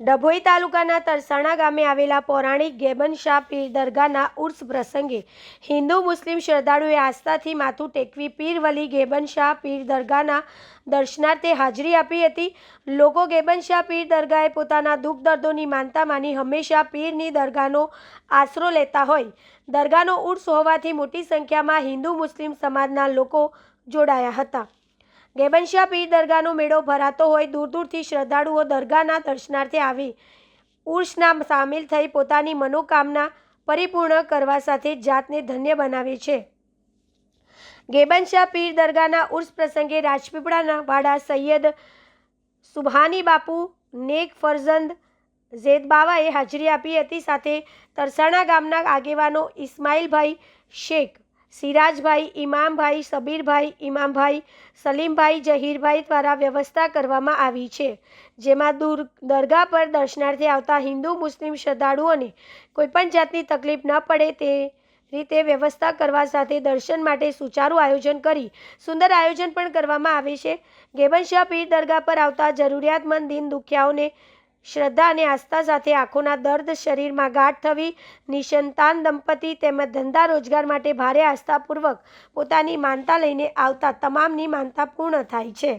ડભોઈ તાલુકાના તરસાણા ગામે આવેલા પૌરાણિક ગેબન શાહ પીર દરગાહના ઉર્સ પ્રસંગે હિન્દુ મુસ્લિમ શ્રદ્ધાળુએ આસ્થાથી માથું ટેકવી પીરવલી ગેબનશાહ ગેબન શાહ પીર દરગાહના દર્શનાર્થે હાજરી આપી હતી. લોકો ગેબન શાહ પીર દરગાહે પોતાના દુઃખ દર્દોની માનતા માની હંમેશા પીરની દરગાહનો આશરો લેતા હોય. દરગાહનો ઉર્સ હોવાથી મોટી સંખ્યામાં હિન્દુ મુસ્લિમ સમાજના લોકો જોડાયા હતા. ગેબનશાહ પીર દરગાહનો મેળો ભરાતો હોય દૂર દૂરથી શ્રદ્ધાળુઓ દરગાહના દર્શનાર્થે આવી ઉર્ષના સામેલ થઈ પોતાની મનોકામના પરિપૂર્ણ કરવા સાથે જાતને ધન્ય બનાવે છે. ગેબનશાહ પીર દરગાહના ઉર્સ પ્રસંગે રાજપીપળાના વાડા સૈયદ સુભાની બાપુ નેક ફરઝંદ ઝેદ બાવાએ હાજરી આપી હતી. સાથે તરસાણા ગામના આગેવાનો ઇસ્માઇલભાઈ શેખ સિરાજભાઈ ઇમામભાઈ સબીરભાઈ ઇમામભાઈ સલીમભાઈ, જહીરભાઈ દ્વારા વ્યવસ્થા કરવામાં આવી છે, જેમાં દૂર, દરગાહ પર દર્શનાર્થે આવતા હિન્દુ, મુસ્લિમ શ્રદ્ધાળુઓને કોઈપણ જાતની તકલીફ ન પડે તે રીતે વ્યવસ્થા કરવા સાથે દર્શન માટે સુચારું આયોજન કરી સુંદર આયોજન પણ કરવામાં આવે છે. ગેબનશાહ પીર દરગાહ પર આવતા જરૂરિયાતમંદ દિન દુખિયાઓને શ્રદ્ધા અને આસ્થા સાથે આંખોના દર્દ, શરીરમાં ગાઢ થવી, નિસંતાન દંપતી તેમજ ધંધા રોજગાર માટે ભારે આસ્થાપૂર્વક પોતાની માનતા લઈને આવતા તમામની માનતા પૂર્ણ થાય છે.